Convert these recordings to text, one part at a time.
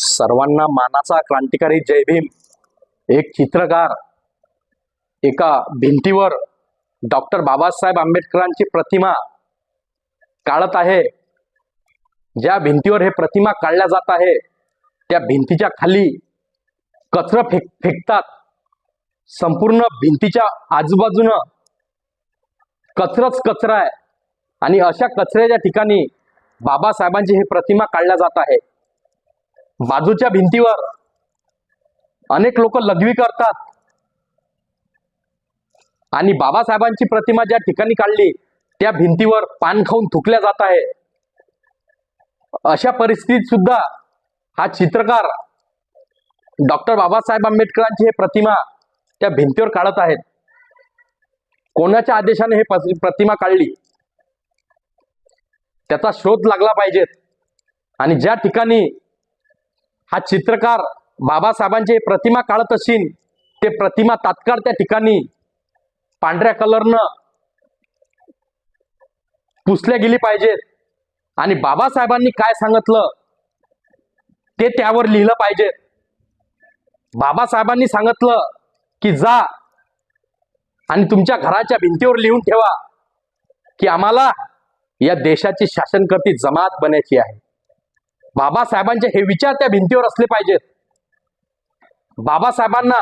सर्वांना मानाचा क्रांतिकारी जय भीम. एक चित्रकार एका भिंतीवर डॉक्टर बाबासाहेब आंबेडकरांची प्रतिमा काढत आहे. ज्या भिंतीवर हे प्रतिमा काढल्या जात आहे त्या भिंतीच्या खाली कचरं फेक फेकतात. संपूर्ण भिंतीच्या आजूबाजूनं कचरच कचरा आहे. आणि अशा कचऱ्याच्या ठिकाणी बाबासाहेबांची ही प्रतिमा काढल्या जात आहे. बाजूच्या भिंतीवर. अनेक लोक लघवी करतात. आणि बाबासाहेबांची प्रतिमा ज्या ठिकाणी काढली त्या भिंतीवर पान खाऊन थुकल्या जात आहे. अशा परिस्थितीत सुद्धा हा चित्रकार डॉक्टर बाबासाहेब आंबेडकरांची हे प्रतिमा त्या भिंतीवर काढत आहेत. कोणाच्या आदेशाने हे प्रतिमा काढली? त्याचा शोध लागला पाहिजेत. आणि ज्या ठिकाणी हा चित्रकार बाबासाहेबांची प्रतिमा काढत असेल ते प्रतिमा तात्काळ त्या ठिकाणी पांढऱ्या कलरनं पुसल्या गेली पाहिजेत. आणि बाबासाहेबांनी काय सांगितलं ते त्यावर लिहिलं पाहिजे बाबासाहेबांनी सांगितलं की जा आणि तुमच्या घराच्या भिंतीवर लिहून ठेवा की आम्हाला या देशाची शासनकर्ती जमात बनायची आहे. बाबासाहेबांचे हे विचार त्या भिंतीवर असले पाहिजेत. बाबासाहेबांना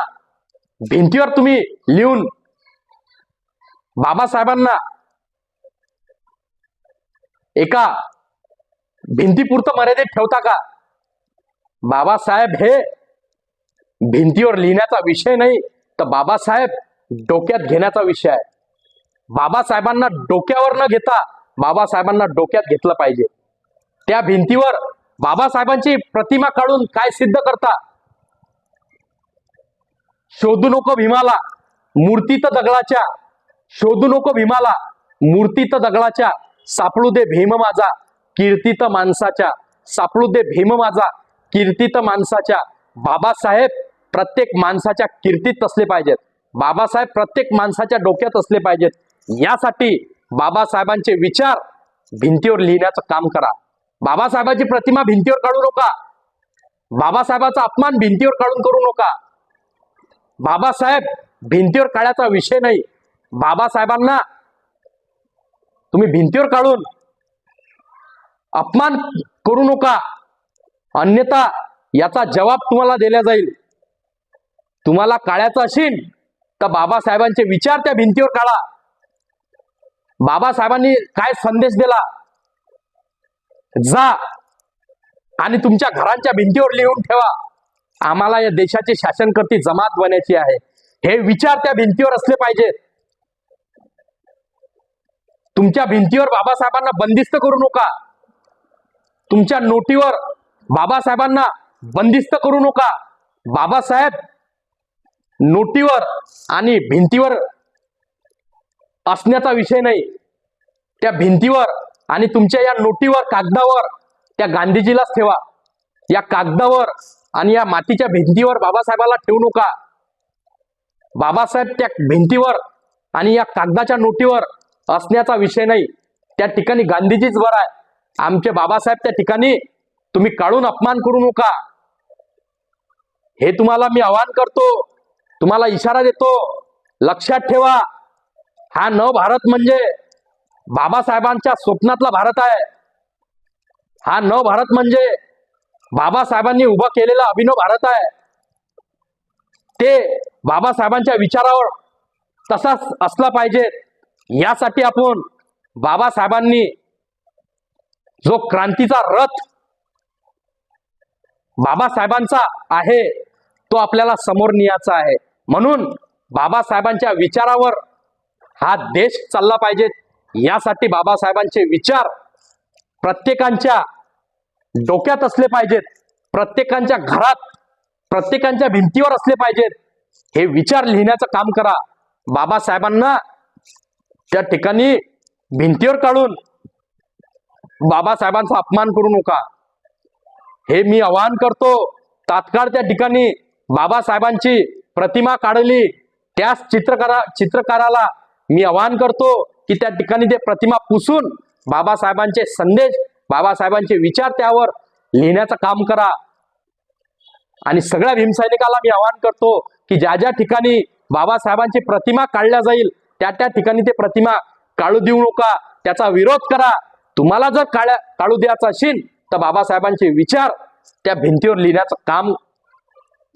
भिंतीवर तुम्ही लिहून बाबासाहेबांना एका भिंतीपुरतं मर्यादित ठेवता का? बाबासाहेब हे भिंतीवर लिहिण्याचा विषय नाही तर बाबासाहेब डोक्यात घेण्याचा विषय आहे. बाबासाहेबांना डोक्यावर न घेता बाबासाहेबांना डोक्यात घेतलं पाहिजे. त्या भिंतीवर बाबासाहेबांची प्रतिमा काढून काय सिद्ध करता? शोधू नको भीमाला मूर्तीत दगडाच्या. शोधू नको भीमाला मूर्तीत दगडाच्या. सापडू दे भीम माझा कीर्तीत माणसाच्या. सापडू दे भीम माझा कीर्तीत माणसाच्या. बाबासाहेब प्रत्येक माणसाच्या कीर्तीत असले पाहिजेत. बाबासाहेब प्रत्येक माणसाच्या डोक्यात असले पाहिजेत. यासाठी बाबासाहेबांचे विचार भिंतीवर लिहिण्याचं काम करा. बाबासाहेबांची प्रतिमा भिंतीवर काढू नका. बाबासाहेबाचा अपमान भिंतीवर काढून करू नका. बाबासाहेब भिंतीवर काढायचा विषय नाही. बाबासाहेबांना तुम्ही भिंतीवर काढून अपमान करू नका. अन्यथा याचा जबाब तुम्हाला दिला जाईल. तुम्हाला काढायचं असेल तर बाबासाहेबांचे विचार त्या भिंतीवर काढा. बाबासाहेबांनी काय संदेश दिला? जा. आणि तुमच्या घरांच्या भिंतीवर लिहून ठेवा. आम्हाला या देशाची शासनकर्ती जमात बनायची आहे. हे विचार त्या भिंतीवर असले पाहिजेत तुमच्या भिंतीवर बाबासाहेबांना बंदिस्त करू नका. तुमच्या नोटीवर बाबासाहेबांना बंदिस्त करू नका. बाबासाहेब नोटीवर आणि भिंतीवर असण्याचा विषय नाही. त्या भिंतीवर आणि तुमच्या या नोटीवर कागदावर त्या गांधीजीलाच ठेवा. या कागदावर आणि या मातीच्या भिंतीवर बाबासाहेबाला ठेवू नका. बाबासाहेब त्या भिंतीवर आणि या कागदाच्या नोटीवर असण्याचा विषय नाही. त्या ठिकाणी गांधीजीच बरं आहे. आमचे बाबासाहेब त्या ठिकाणी तुम्ही काढून अपमान करू नका. हे तुम्हाला मी आवाहन करतो. तुम्हाला इशारा देतो. लक्षात ठेवा. हा न भारत म्हणजे बाबासाहेबांच्या स्वप्नातला भारत आहे. हा न भारत म्हणजे बाबासाहेबांनी उभा केलेला अभिनव भारत आहे. ते बाबासाहेबांच्या विचारावर तसाच असला पाहिजे. यासाठी आपण बाबासाहेबांनी जो क्रांतीचा रथ बाबासाहेबांचा आहे तो आपल्याला समोर न्यायचा आहे. म्हणून बाबासाहेबांच्या विचारावर हा देश चालला पाहिजे. यासाठी बाबासाहेबांचे विचार प्रत्येकांच्या डोक्यात असले पाहिजेत. प्रत्येकांच्या घरात प्रत्येकांच्या भिंतीवर असले पाहिजेत. हे विचार लिहिण्याचं काम करा. बाबासाहेबांना त्या ठिकाणी भिंतीवर काढून बाबासाहेबांचा अपमान करू नका. हे मी आवाहन करतो. तात्काळ त्या ठिकाणी बाबासाहेबांची प्रतिमा काढली. त्याच चित्रकारा चित्रकाराला मी आवाहन करतो. की त्या ठिकाणी ते प्रतिमा पुसून बाबासाहेबांचे संदेश बाबासाहेबांचे विचार त्यावर लिहिण्याचं काम करा. आणि सगळ्या भीमसैनिकाला मी आवाहन करतो की ज्या ज्या ठिकाणी बाबासाहेबांची प्रतिमा काढल्या जाईल त्या त्या ठिकाणी ते प्रतिमा काढू देऊ नका. त्याचा विरोध करा. तुम्हाला जर काळ्या काढू द्यायचा असेल तर बाबासाहेबांचे विचार त्या भिंतीवर लिहिण्याचं काम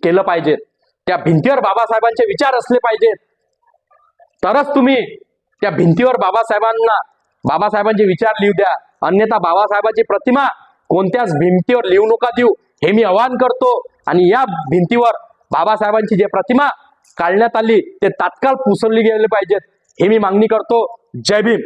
केलं पाहिजे. त्या भिंतीवर बाबासाहेबांचे विचार असले पाहिजेत. तरच तुम्ही त्या भिंतीवर बाबासाहेबांना बाबासाहेबांचे विचार लिहू द्या. अन्यथा बाबासाहेबांची प्रतिमा कोणत्याच भिंतीवर लिहू नका देऊ. हे मी आवाहन करतो आणि या भिंतीवर बाबासाहेबांची जे प्रतिमा काढण्यात आली ते तात्काळ पुसरली गेले पाहिजेत. हे मी मागणी करतो. जय भीम.